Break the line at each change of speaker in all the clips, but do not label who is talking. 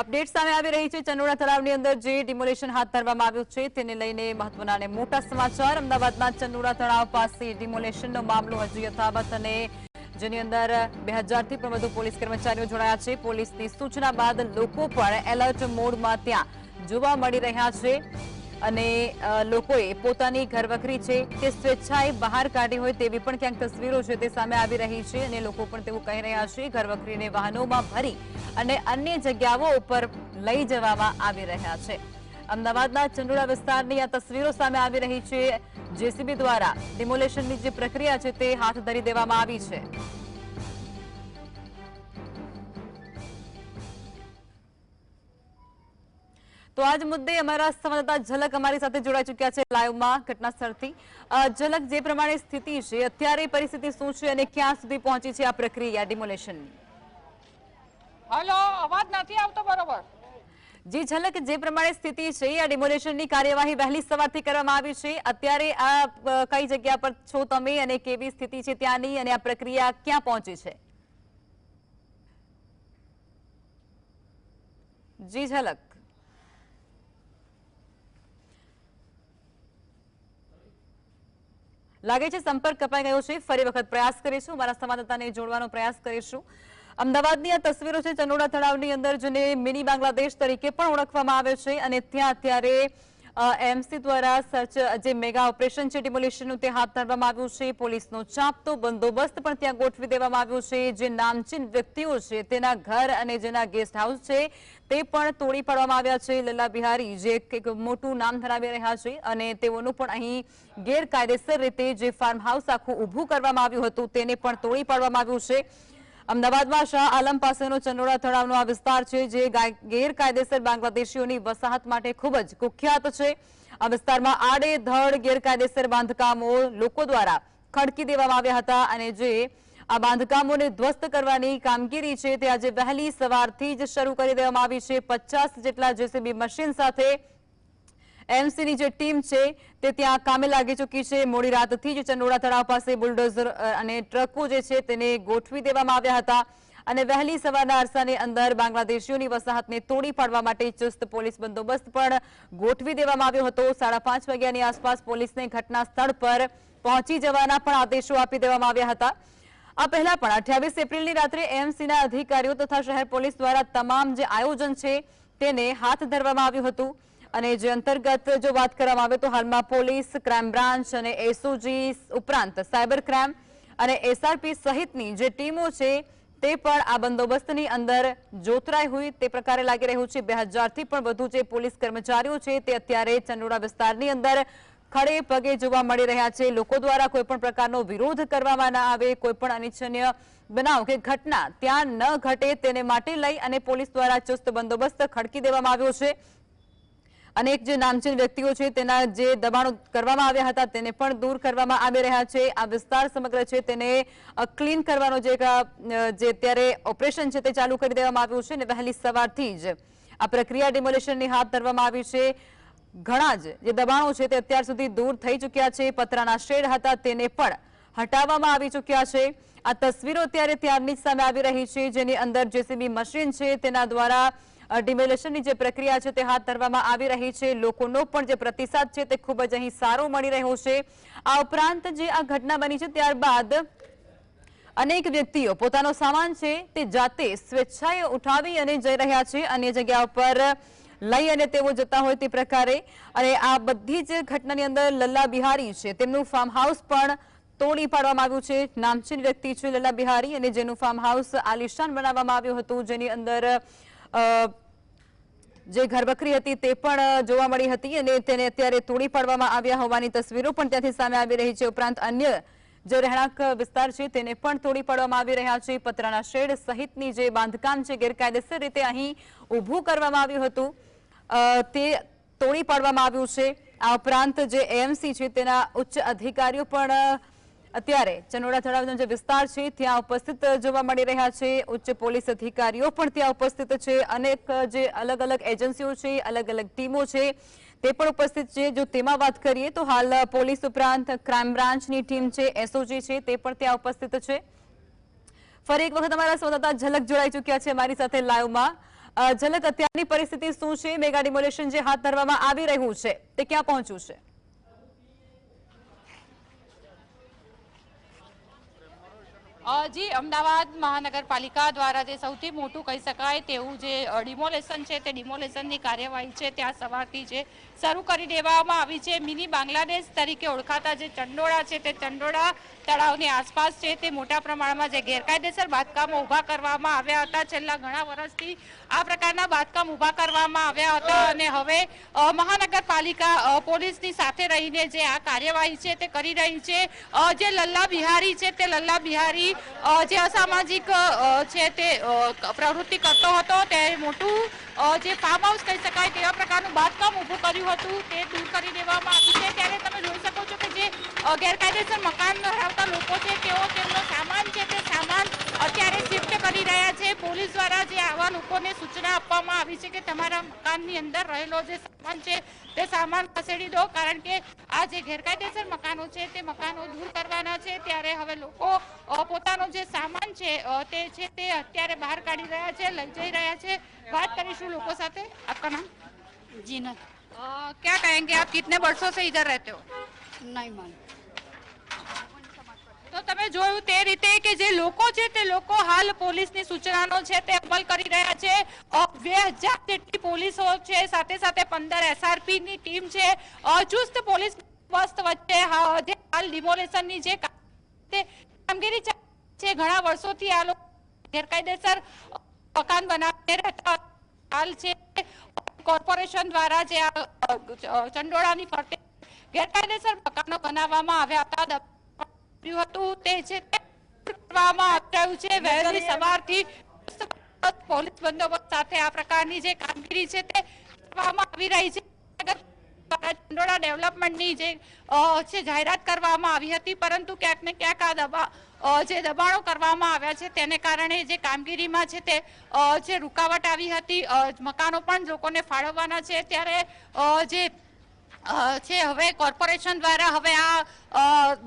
Update સામે આવી રહી છે. ચંડોળા તળાવની અંદર જે ડિમોલેશન હાથ ધરવામાં આવ્યું છે તેને લઈને મહત્વના અને મોટા સમાચાર. અમદાવાદમાં ચંડોળા તળાવ પાસે ડિમોલેશનનો મામલો હજુ યથાવત અને જેની અંદર બે હજારથી પણ વધુ પોલીસ કર્મચારીઓ જોડાયા છે. પોલીસની સૂચના બાદ લોકો પણ એલર્ટ મોડમાં ત્યાં જોવા મળી રહ્યા છે. અને લોકોએ પોતાની ઘરવખરી છે તે સ્વેચ્છાએ બહાર કાઢી હોય તેવી પણ ક્યાંક તસવીરો છે તે સામે આવી રહી છે અને લોકો પણ તેવું કહી રહ્યા છે, ઘરવખરીને વાહનોમાં ભરી અને અન્ય જગ્યાઓ ઉપર લઈ જવામાં આવી રહ્યા છે. અમદાવાદના ચંડોળા વિસ્તારની આ તસવીરો સામે આવી રહી છે. જેસીબી દ્વારા ડિમોલેશનની જે પ્રક્રિયા છે તે હાથ ધરી દેવામાં આવી છે. તો આજ મુદ્દે અમારા સંવાદદાતા ઝલક અમારી સાથે જોડાઈ ચૂક્યા છે લાઈવમાં ઘટના સ્થળથી ઝલક જે પ્રમાણે સ્થિતિ છે અત્યારે પરિસ્થિતિ શું છે અને ક્યાં સુધી પહોંચી છે આ પ્રક્રિયા ડિમોલેશનની
હલો અવાજ નથી આવતો બરોબર.
જી ઝલક જે પ્રમાણે સ્થિતિ છે આ ડિમોલેશનની કાર્યવાહી વહેલી સવારથી કરવામાં આવી છે. અત્યારે આ કઈ જગ્યા પર છો તમે અને કેવી સ્થિતિ છે ત્યાંની અને આ પ્રક્રિયા ક્યાં પહોંચી છે? જી ઝલક. લાગે છે સંપર્ક કપાઈ ગયો છે. ફરી વખત પ્રયાસ કરીશું. મારા સંવાદદાતાને જોડવાનો પ્રયાસ કરીશું. અમદાવાદની આ તસવીરો છે ચંદોડા તળાવની અંદર, જેને મિની બાંગ્લાદેશ તરીકે પણ ઓળખવામાં આવે છે અને ત્યાં અત્યારે એમસી દ્વારા સર્ચ, જે મેગા ઓપરેશન છે ડિમોલિશનનું તે હાથ ધરવામાં આવ્યું છે. પોલીસનો ચાંપતો બંદોબસ્ત પણ ત્યાં ગોઠવી દેવામાં આવ્યો છે. જે નામચીન વ્યક્તિઓ છે, તેના ઘર અને જેના ગેસ્ટ હાઉસ છે, તે પણ તોડી પાડવામાં આવ્યા છે. લલ્લા બિહારી જે એક મોટું નામ ધરાવી રહ્યા છે અને તેઓનું પણ અહીં ગેરકાયદેસર રીતે જે ફાર્મ હાઉસ આખું ઊભું કરવામાં આવ્યું હતું, તેને પણ તોડી પાડવામાં આવ્યું છે. અમદાવાદમાં શાહ આલમ પાસેનો ચંડોળા તળાવનો આ વિસ્તાર છે જે ગેરકાયદેસર બાંગ્લાદેશીઓની વસાહત માટે ખૂબ જ કુખ્યાત છે. આ વિસ્તારમાં આડેધડ ગેરકાયદેસર બાંધકામો લોકો દ્વારા ખડકી દેવામાં આવ્યા હતા અને જે આ બાંધકામોને ધ્વસ્ત કરવાની કામગીરી છે તે આજે વહેલી સવારથી જ શરૂ કરી દેવામાં આવી છે. પચાસ જેટલા જેસીબી મશીન સાથે એમસીની જે ટીમ છે તે ત્યાં કામે લાગી ચૂકી છે. મોડી રાતથી જ ચંડોળા તળાવ પાસે બુલડોઝર અ, અને ટ્રકો જે છે તેને ગોઠવી દેવામાં આવ્યા હતા. અને વહેલી સવારના અરસાની અંદર બાંગ્લાદેશીઓની વસાહતને તોડી પાડવા માટે ચુસ્ત પોલીસ બંદોબસ્ત પણ ગોઠવી દેવામાં આવ્યો હતો. સાડા પાંચ વાગ્યાની આસપાસ પોલીસને ઘટના સ્થળ પર પહોંચી જવાના પણ આદેશો આપી દેવામાં આવ્યા હતા. આ પહેલા પણ અઠ્યાવીસ એપ્રિલની રાત્રે એએમસીના અધિકારીઓ તથા શહેર પોલીસ દ્વારા તમામ જે આયોજન છે તેને હાથ ધરવામાં આવ્યું હતું. અને જે અંતર્ગત જો વાત કરવામાં આવે તો હાલમાં પોલીસ, ક્રાઇમ બ્રાન્ચ અને એસઓજી ઉપરાંત સાયબર ક્રાઇમ અને એસઆરપી સહિતની જે ટીમો છે તે પણ આ બંદોબસ્તની અંદર જોતરાઈ હોય તે પ્રકારે લાગી રહ્યું છે. બે હજારથી પણ વધુ જે પોલીસ કર્મચારીઓ છે તે અત્યારે ચંડોળા વિસ્તારની અંદર ખડે પગે જોવા મળી રહ્યા છે. લોકો દ્વારા કોઈ પણ પ્રકારનો વિરોધ કરવામાં ના આવે, કોઈ પણ અનિચ્છનીય બનાવ કે ઘટના ત્યાં ન ઘટે તેને માટે લઈ અને પોલીસ દ્વારા ચુસ્ત બંદોબસ્ત ખડકી દેવામાં આવ્યો છે. અનેક જે નામચીન વ્યક્તિઓ છે તેના જે દબાણો કરવામાં આવ્યા હતા તેને પણ દૂર કરવામાં આવી રહ્યા છે. આ વિસ્તાર સમગ્ર છે તેને ક્લીન કરવાનો જે અત્યારે ઓપરેશન છે તે ચાલુ કરી દેવામાં આવ્યું છે અને વહેલી સવારથી જ આ પ્રક્રિયા ડિમોલેશનની હાથ ધરવામાં આવી છે. ઘણા જ જે દબાણો છે તે અત્યાર સુધી દૂર થઈ ચૂક્યા છે. પતરાના શેડ હતા તેને પણ હટાવવામાં આવી ચૂક્યા છે. આ તસવીરો અત્યારે ત્યારની સામે આવી રહી છે જેની અંદર જેસીબી મશીન છે તેના દ્વારા ડિમોલેશનની જે પ્રક્રિયા છે તે હાથ ધરવામાં આવી રહી છે. લોકોનો પણ જે પ્રતિસાદ છે તે ખૂબ જ અહીં સારો મળી રહ્યો છે. આ ઉપરાંત જે આ ઘટના બની છે ત્યારબાદ અનેક વ્યક્તિઓ પોતાનો સામાન છે તે જાતે સ્વેચ્છાએ ઉઠાવી અને જઈ રહ્યા છે. અન્ય જગ્યા પર લઈ અને તેઓ જતા હોય તે પ્રકારે. અને આ બધી જ ઘટનાની અંદર લલ્લા બિહારી છે. તેમનું ફાર્મ હાઉસ પણ તોડી પાડવામાં આવ્યું છે. નામચીન વ્યક્તિ છે લલ્લા બિહારી અને જેનું ફાર્મ હાઉસ આલિશાન બનાવવામાં આવ્યું હતું, જેની અંદર જે ઘરબકરી હતી તે પણ જોવા મળી હતી અને તેને અત્યારે તોડી પાડવામાં આવ્યા હોવાની તસવીરો પણ ત્યાંથી સામે આવી રહી છે. ઉપરાંત અન્ય જે રહેણાંક વિસ્તાર છે તેને પણ તોડી પાડવામાં આવી રહ્યા છે. પતરાના શેડ સહિતની જે બાંધકામ છે ગેરકાયદેસર રીતે અહીં ઊભું કરવામાં આવ્યું હતું. તે તોડી પાડવામાં આવ્યું છે. આ ઉપરાંત જે એએમસી છે તેના ઉચ્ચ અધિકારીઓ પણ અત્યારે ચનોડા તળાવનો જે વિસ્તાર છે, ત્યાં ઉપસ્થિત જોવા મળી રહ્યા છે. ઉચ્ચ પોલીસ અધિકારીઓ પણ ત્યાં ઉપસ્થિત છે. અનેક જે અલગ અલગ એજન્સીઓ છે અલગ અલગ ટીમો છે, તે પણ ઉપસ્થિત છે. જો તેમાં વાત કરીએ તો હાલ પોલીસ ઉપરાંત ક્રાઇમ બ્રાન્ચની ટીમ છે, એસઓજી છે, તે પણ ત્યાં ઉપસ્થિત છે. ફરી એક વખત અમારા સંવાદદાતા ઝલક જોડાઈ ચૂક્યા છે મારી સાથે લાઈવમાં. ઝલક, અત્યારની પરિસ્થિતિ શું છે? મેગા ડિમોલેશન જે હાથ ધરવામાં આવી રહ્યું છે, તે ક્યાં પહોંચ્યું છે?
જી, અમદાવાદ મહાનગરપાલિકા દ્વારા જે સૌથી મોટું કહી શકાય તેવું જે ડિમોલેશન છે તે ડિમોલેશનની કાર્યવાહી છે ત્યાં સવારથી જે શરૂ કરી દેવામાં આવી છે. મિની બાંગ્લાદેશ તરીકે ઓળખાતા જે ચંડોળા છે તે ચંડોળા તળાવની આસપાસ છે તે મોટા પ્રમાણમાં જે ગેરકાયદેસર બાંધકામો ઊભા કરવામાં આવ્યા હતા. છેલ્લા ઘણા વર્ષથી આ પ્રકારના બાંધકામ ઊભા કરવામાં આવ્યા હતા અને હવે મહાનગરપાલિકા પોલીસની સાથે રહીને જે આ કાર્યવાહી છે તે કરી રહી છે. જે લલ્લા બિહારી છે તે લલ્લા બિહારી જે અસામાજિક છે તે પ્રવૃત્તિ કરતો હતો તે મોટું જે ફાર્મ હાઉસ કહી શકાય તેવા પ્રકારનું બાંધકામ ઊભું કર્યું હતું તે દૂર કરી દેવામાં આવ્યું છે. ત્યારે તમે જોઈ શકો છો કે જે ગેરકાયદેસર મકાન ધરાવતા લોકો છે તેઓ તેમનો સામાન છે તે સામાન અત્યારે શિફ્ટ કરી રહ્યા છે પોલીસ દ્વારા જે આવા લોકોને સૂચના આપવામાં આવી છે કે તમારા મકાનની અંદર રહેલો જે સામાન છે તે સામાન ખસેડી દો કારણ કે આ જે ગેરકાયદેસર મકાનો છે તે મકાનો દૂર કરવાના છે ત્યારે હવે લોકો અ, પોતાનો જે સામાન છે અ, તે છે તે અત્યારે બહાર કાઢી રહ્યા છે લઈ જઈ રહ્યા છે વાત કરીશું લોકો સાથે આપકા નામ
जीनत
અ, क्या कहेंगे आप कितने वर्षों से इधर रहते हो
नहीं मान
તો તમે જોયું તે રીતે કે જે લોકો છે તે લોકો હાલ પોલીસની સૂચનાનો છે તે અમલ કરી રહ્યા છે. બે હજાર જેટલી પોલીસો છે, સાથે સાથે પંદર એસઆરપીની ટીમ છે. ચુસ્ત પોલીસ બંદોબસ્ત વચ્ચે હાલ ડિમોલેશનની જે કામગીરી છે, ઘણા વર્ષોથી આ લોકો ગેરકાયદેસર મકાન બનાવીને રહેતા હાલ છે. કોર્પોરેશન દ્વારા જે આ ચંડોળાની ફરતે ગેરકાયદેસર મકાનો બનાવવામાં આવ્યા હતા. કર્યું હતું તે છે કરવામાં આવી રહ્યું છે વહેલી સવારથી પોલીસ બંદોબસ્ત સાથે આ પ્રકારની જે કામગીરી છે તે કરવામાં આવી રહી છે. ચંડોળા ડેવલપમેન્ટની જે છે જાહેરાત કરવામાં આવી હતી પરંતુ ક્યાંક ને ક્યાંક આ દબા જે દબાણો કરવામાં આવ્યા છે તેને કારણે જે કામગીરીમાં છે તે જે રૂકાવટ આવી હતી મકાનો પણ લોકોને ફાળવવાના છે. ત્યારે જે છે. હવે કોર્પોરેશન દ્વારા હવે આ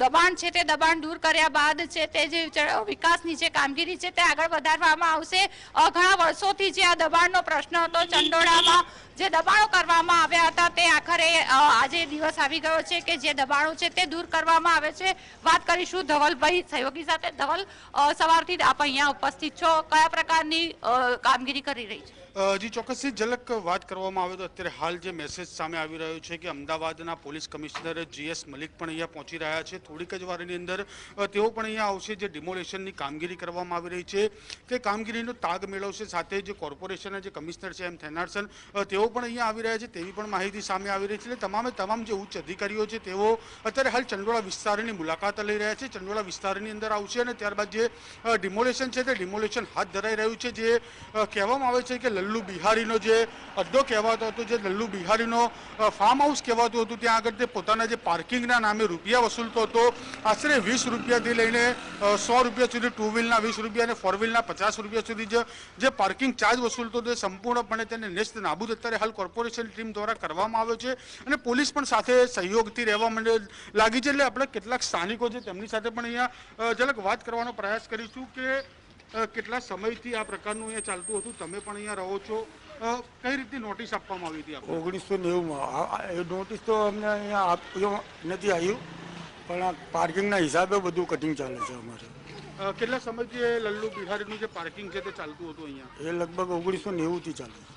દબાણ છે તે દબાણ દૂર કર્યા બાદ છે તે જે વિકાસની જે કામગીરી છે તે આગળ વધારવામાં આવશે. ઘણા વર્ષોથી જે આ દબાણનો પ્રશ્ન હતો ચંડોળામાં, જે દબાણો કરવામાં આવ્યા હતા તે આખરે આજે દિવસ આવી ગયો છે કે જે દબાણો છે તે દૂર કરવામાં આવે છે. વાત કરીશું ધવલભાઈ સહયોગી સાથે. ધવલ સવારથી આપ અહીંયા ઉપસ્થિત છો. કયા પ્રકારની કામગીરી કરી રહી છે?
જી ચોક્કસથી ઝલક વાત કરવામાં આવે તો અત્યારે હાલ જે મેસેજ સામે આવી રહ્યો છે કે અમદાવાદના પોલીસ કમિશનર જીએસ મલિક પણ અહીંયા પહોંચી રહ્યા છે. થોડીક જ વારની અંદર અ, તેઓ પણ અહીંયા આવશે જે ડિમોલેશનની કામગીરી કરવામાં આવી રહી છે તે કામગીરીનો તાગ મેળવશે સાથે જે કોર્પોરેશનના જે કમિશનર છે એમ થેનારસન અ, તેઓ પણ અહીંયા આવી રહ્યા છે તેવી પણ માહિતી સામે આવી રહી છે. એટલે તમામે તમામ જે ઉચ્ચ અધિકારીઓ છે તેઓ અત્યારે હાલ ચંડોળા વિસ્તારની મુલાકાત લઈ રહ્યા છે. ચંડોળા વિસ્તારની અંદર આવશે અને ત્યારબાદ જે ડિમોલેશન છે તે ડિમોલેશન હાથ ધરાઈ રહ્યું છે. જે અ, કહેવામાં આવે છે કે લલ્લુ બિહારીનો જે અડ્ડો કહેવાતો હતો, જે લલ્લુ બિહારીનો ફાર્મ હાઉસ કહેવાતું હતું, ત્યાં આગળ તે પોતાના જે પાર્કિંગના નામે રૂપિયા વસૂલતો હતો. આશરે વીસ રૂપિયાથી લઈને સો રૂપિયા સુધી ટુ વ્હીલના વીસ રૂપિયા અને ફોર વ્હીલના પચાસ રૂપિયા સુધી જે પાર્કિંગ ચાર્જ વસૂલતો એ સંપૂર્ણપણે તેને નેસ્ત નાબૂદ અત્યારે હાલ કોર્પોરેશન ટીમ દ્વારા કરવામાં આવ્યો છે. અને પોલીસ પણ સાથે સહયોગથી રહેવા માંડે લાગી છે. એટલે આપણે કેટલાક સ્થાનિકો છે, તેમની સાથે પણ અહીંયા જરાક વાત કરવાનો પ્રયાસ કરીશું કે કેટલા સમયથી આ પ્રકારનું અહીંયા ચાલતું હતું તમે પણ અહીંયા રહો છો અ, કઈ રીતની નોટિસ આપવામાં આવી હતી આપને?
ઓગણીસો નેવુંમાં એ નોટિસ તો અમને અહીંયા આપ્યો નથી આવ્યું પણ આ પાર્કિંગના હિસાબે બધું કટિંગ ચાલે છે અમારે
અ, કેટલા સમયથી એ લલ્લુ બિહારીનું જે પાર્કિંગ છે તે ચાલતું હતું અહીંયા
એ લગભગ ઓગણીસો નેવુંથી ચાલે છે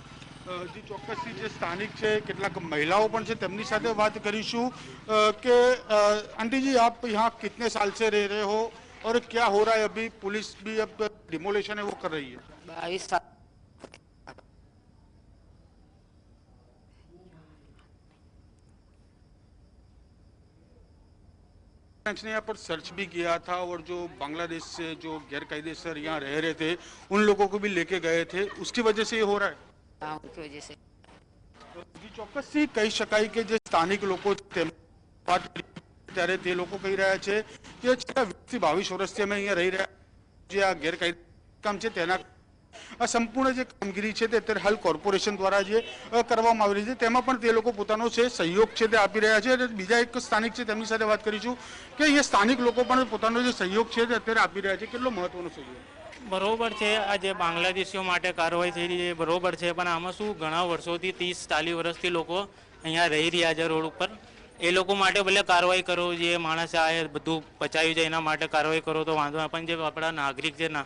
અ, જે ચોક્કસથી જે સ્થાનિક છે કેટલાક મહિલાઓ પણ છે તેમની સાથે વાત કરીશું અ, કે અ, आंटी जी आप यहाँ कितने साल से रह रहे हो और क्या हो रहा है अभी पुलिस भी अब डिमोलेशन है वो कर रही है
बाईस साल
ने यहाँ पर सर्च भी किया था और जो बांग्लादेश से जो गैर कायदेसर यहाँ रह रहे थे उन लोगों को भी लेके गए थे उसकी वजह से ये हो रहा है
हाँ, उसकी वजह से
જી ચોક્કસથી કહી શકાય કે જે સ્થાનિક લોકો છે તેમ વાત કરી ત્યારે તે લોકો કહી રહ્યા છે કે છેલ્લા વીસથી બાવીસ વર્ષથી અમે અહીંયા રહી રહ્યા જે આ ગેરકાયદે કામ છે તેના આ સંપૂર્ણ જે કામગીરી છે તે અત્યારે હાલ કોર્પોરેશન દ્વારા જે કરવામાં આવી રહી છે. તેમાં પણ તે લોકો પોતાનો છે, સહયોગ છે તે આપી રહ્યા છે અને બીજા એક સ્થાનિક છે તેમની સાથે વાત કરીશું કે અહીંયા સ્થાનિક લોકો પણ પોતાનો જે સહયોગ છે તે અત્યારે આપી રહ્યા છે. કેટલો મહત્વનો સહયોગ?
બરોબર છે. આ જે બાંગ્લાદેશીઓ માટે કાર્યવાહી થઈ રહી છે બરોબર છે. પણ આમાં શું ઘણા વર્ષોથી, ત્રીસ, ચાલીસ વર્ષથી લોકો અહીંયા રહી રહ્યા છે રોડ ઉપર. એ લોકો માટે ભલે કાર્યવાહી કરો જે માણસે આ બધું પચાવ્યું છે એના માટે કાર્યવાહી કરો તો વાંધો પણ જે આપણા નાગરિક છે ના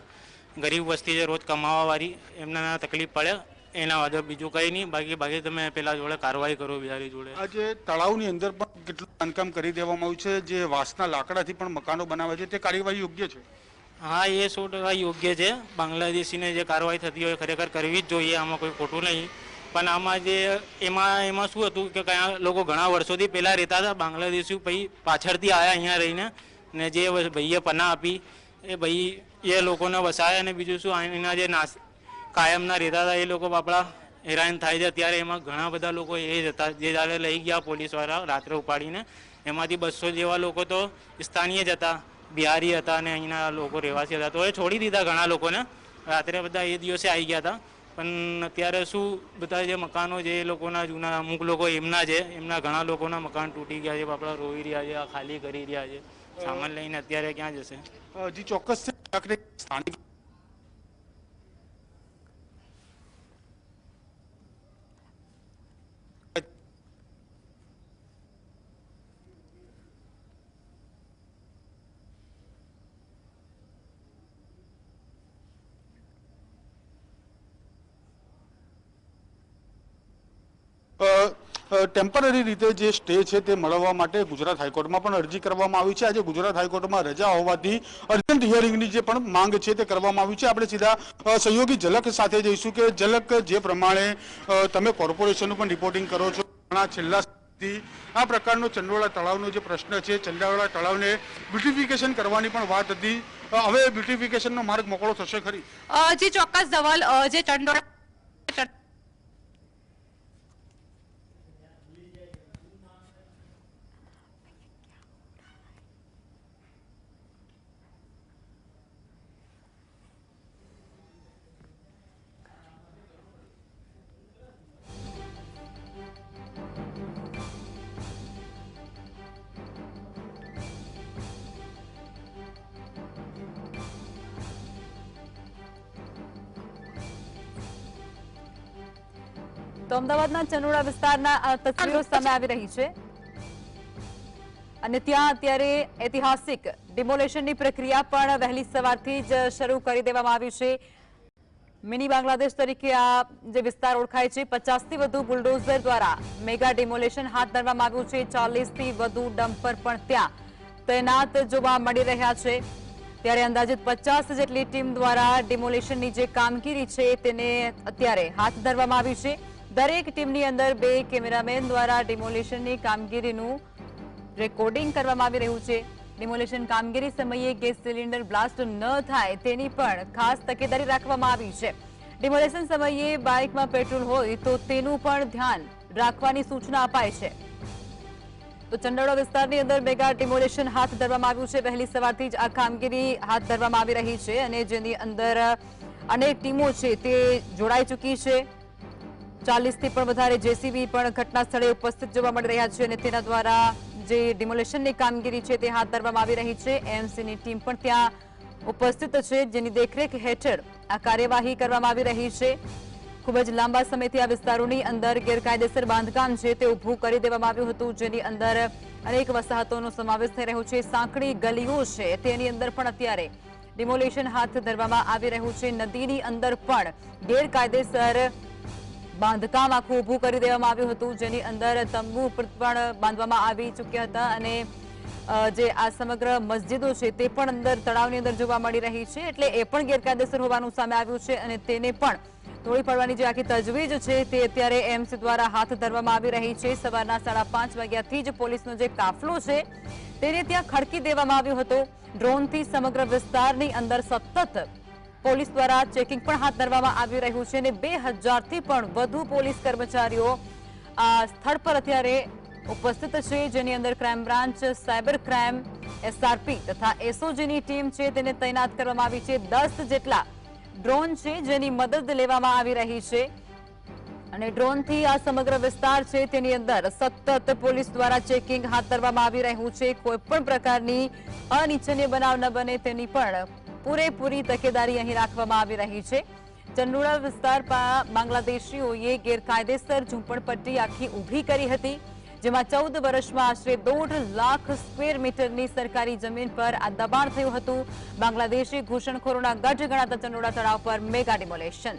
ગરીબ વસ્તી છે રોજ કમાવાવાળી એમને તકલીફ પડે એના વાદે બીજું કંઈ નહીં. બાકી બાકી તમે પેલા જોડે કાર્યવાહી કરો બિહારી જોડે.
આજે તળાવની અંદર પણ કેટલું બાંધકામ કરી દેવામાં આવ્યું છે જે વાંસના લાકડાથી પણ મકાનો બનાવે છે તે કાર્યવાહી યોગ્ય છે?
હા એ સો ટકા યોગ્ય છે. બાંગ્લાદેશીને જે કાર્યવાહી થતી હોય ખરેખર કરવી જ જોઈએ આમાં કોઈ ખોટું નહીં. પણ આમાં જે એમાં એમાં શું હતું કે કયા લોકો ઘણા વર્ષોથી પહેલાં રહેતા હતા, બાંગ્લાદેશી પછી પાછળથી આવ્યા અહીંયા રહીને, ને જે ભાઈએ પના આપી, એ ભાઈ, એ લોકોને વસાયા અને બીજું શું એના જે નાસ, કાયમના રહેતા હતા, એ લોકો આપણા હેરાન થાય છે. અત્યારે એમાં ઘણા બધા લોકો એ જ હતા જે જ્યારે લઈ ગયા પોલીસવાળા રાત્રે ઉપાડીને. એમાંથી બસો જેવા લોકો તો સ્થાનીય જ હતા, બિહારી હતા અને અહીંના લોકો રહેવાસી હતા. તો એ છોડી દીધા ઘણા લોકોને. રાત્રે બધા એ દિવસે આવી ગયા હતા. પણ અત્યારે શું બધા જે મકાનો જે એ લોકોના જૂના અમુક લોકો એમના છે એમના ઘણા લોકોના મકાન તૂટી ગયા છે આપણા રોઈ રહ્યા છે આ ખાલી કરી રહ્યા છે. સામાન લઈને અત્યારે ક્યાં જશે?
જી ચોક્કસ સ્થાનિક ટેમ્પરરી રીતે જે સ્ટે છે તે મળવા માટે ગુજરાત હાઈકોર્ટમાં પણ અરજી કરવામાં આવી છે. આજે ગુજરાત હાઈકોર્ટમાં રજા હોવાથી અર્જન્ટ હિયરિંગની જે પણ માંગ છે તે કરવામાં આવી છે. આપણે સીધા સહયોગી ઝલક સાથે જઈશું કે ઝલક જે પ્રમાણે તમે કોર્પોરેશનનું પણ રિપોર્ટિંગ કરો છો. ઘણા છેલ્લા આ પ્રકારનો ચંડોળા તળાવનો જે પ્રશ્ન છે, ચંડોળા તળાવને બ્યુટિફિકેશન કરવાની પણ વાત હતી. હવે બ્યુટિફિકેશનનો માર્ગ મોકળો થશે ખરી?
જે ચોક્કસ ધવલ જે ચંડોળા
તો અમદાવાદના ચનોડા વિસ્તારના તસવીરો સામે આવી રહી છે. અને ત્યાં અત્યારે ઐતિહાસિક ડિમોલેશનની પ્રક્રિયા પણ વહેલી સવારથી જ શરૂ કરી દેવામાં આવી છે. મિની બાંગ્લાદેશ તરીકે આ જે વિસ્તાર ઓળખાય છે પચાસથી વધુ બુલડોઝર દ્વારા મેગા ડિમોલેશન હાથ ધરવામાં આવ્યું છે. ચાલીસથી વધુ ડમ્પર પણ ત્યાં તૈનાત જોવા મળી રહ્યા છે. ત્યારે અંદાજિત પચાસ જેટલી ટીમ દ્વારા ડિમોલેશનની જે કામગીરી છે તેને અત્યારે હાથ ધરવામાં આવી છે. દરેક ટીમની અંદર બે કેમેરામેન દ્વારા ડિમોલેશનની કામગીરીનું રેકોર્ડિંગ કરવામાં આવી રહ્યું છે. ડિમોલેશન કામગીરી સમયે ગેસ સિલિન્ડર બ્લાસ્ટ ન થાય તેની પણ ખાસ તકેદારી રાખવામાં આવી છે. ડિમોલેશન સમયે બાઇકમાં પેટ્રોલ હોય તો તેનું પણ ધ્યાન રાખવાની સૂચના અપાય છે. તો ચંડોળો વિસ્તારની અંદર મેગા ડિમોલેશન હાથ ધરવામાં આવ્યું છે. વહેલી સવારથી જ આ કામગીરી હાથ ધરવામાં આવી રહી છે અને જેની અંદર અનેક ટીમો છે તે જોડાઈ ચૂકી છે. ચાલીસથી પણ વધારે જેસીબી પણ ઘટના સ્થળે ઉપસ્થિત જોવા મળી રહ્યા છે અને તેના દ્વારા જે ડિમોલેશનની કામગીરી છે તે હાથ ધરવામાં આવી રહી છે. એમસીની ટીમ પણ ત્યાં ઉપસ્થિત છે, જેની દેખરેખ હેઠળ આ કાર્યવાહી કરવામાં આવી રહી છે. ખૂબ જ લાંબા સમયથી આ વિસ્તારોની અંદર ગેરકાયદેસર બાંધકામ છે તે ઊભું કરી દેવામાં આવ્યું હતું, જેની અંદર અનેક વસાહતોનો સમાવેશ થઈ રહ્યો છે. સાંકડી ગલીઓ છે, તેની અંદર પણ અત્યારે ડિમોલેશન હાથ ધરવામાં આવી રહ્યું છે. નદીની અંદર પણ ગેરકાયદેસર બાંધકામ આખું ઊભું કરી દેવામાં આવ્યું હતું, જેની અંદર તંબુ પણ બાંધવામાં આવી ચૂક્યા હતા અને જે આ સમગ્ર મસ્જિદો છે તે પણ અંદર, તળાવની અંદર જોવા મળી રહી છે, એટલે એ પણ ગેરકાયદેસર હોવાનું સામે આવ્યું છે અને તેને પણ તોડી પાડવાની જે આખી તજવીજ છે તે અત્યારે એમ્સ દ્વારા હાથ ધરવામાં આવી રહી છે. સવારના સાડા પાંચ વાગ્યાથી જ પોલીસનો જે કાફલો છે તેને ત્યાં ખડકી દેવામાં આવ્યો હતો. ડ્રોનથી સમગ્ર વિસ્તારની અંદર સતત પોલીસ દ્વારા ચેકિંગ પણ હાથ ધરવામાં આવી રહ્યું છે અને બે હજારથી પણ વધુ પોલીસ કર્મચારીઓ સ્થળ પર અત્યારે ઉપસ્થિત છે. જેની અંદર crime branch, cyber crime SRP તથા એસઓજીની ટીમ છે. તેને તૈનાત કરવામાં આવી છે. દસ જેટલા ડ્રોન છે જેની મદદ લેવામાં આવી રહી છે. અને ડ્રોનથી આ સમગ્ર વિસ્તાર છે તેની અંદર સતત પોલીસ દ્વારા ચેકિંગ હાથ ધરવામાં આવી રહ્યું છે. કોઈ પણ પ્રકારની અનિચ્છનીય બનાવ ન બને તેની પણ પૂરેપૂરી તકેદારી અહીં રાખવામાં આવી રહી છે. ચંડોળા વિસ્તારમાં બાંગ્લાદેશીઓએ ગેરકાયદેસર ઝૂંપડપટ્ટી આખી ઊભી કરી હતી, જેમાં ચૌદ વર્ષમાં આશરે દોઢ લાખ સ્ક્વેર મીટરની સરકારી જમીન પર આ દબાણ થયું હતું. બાંગ્લાદેશી ઘૂસણખોરોના ગઢ ગણાતા ચંડોળા તળાવ પર મેગા ડિમોલેશન.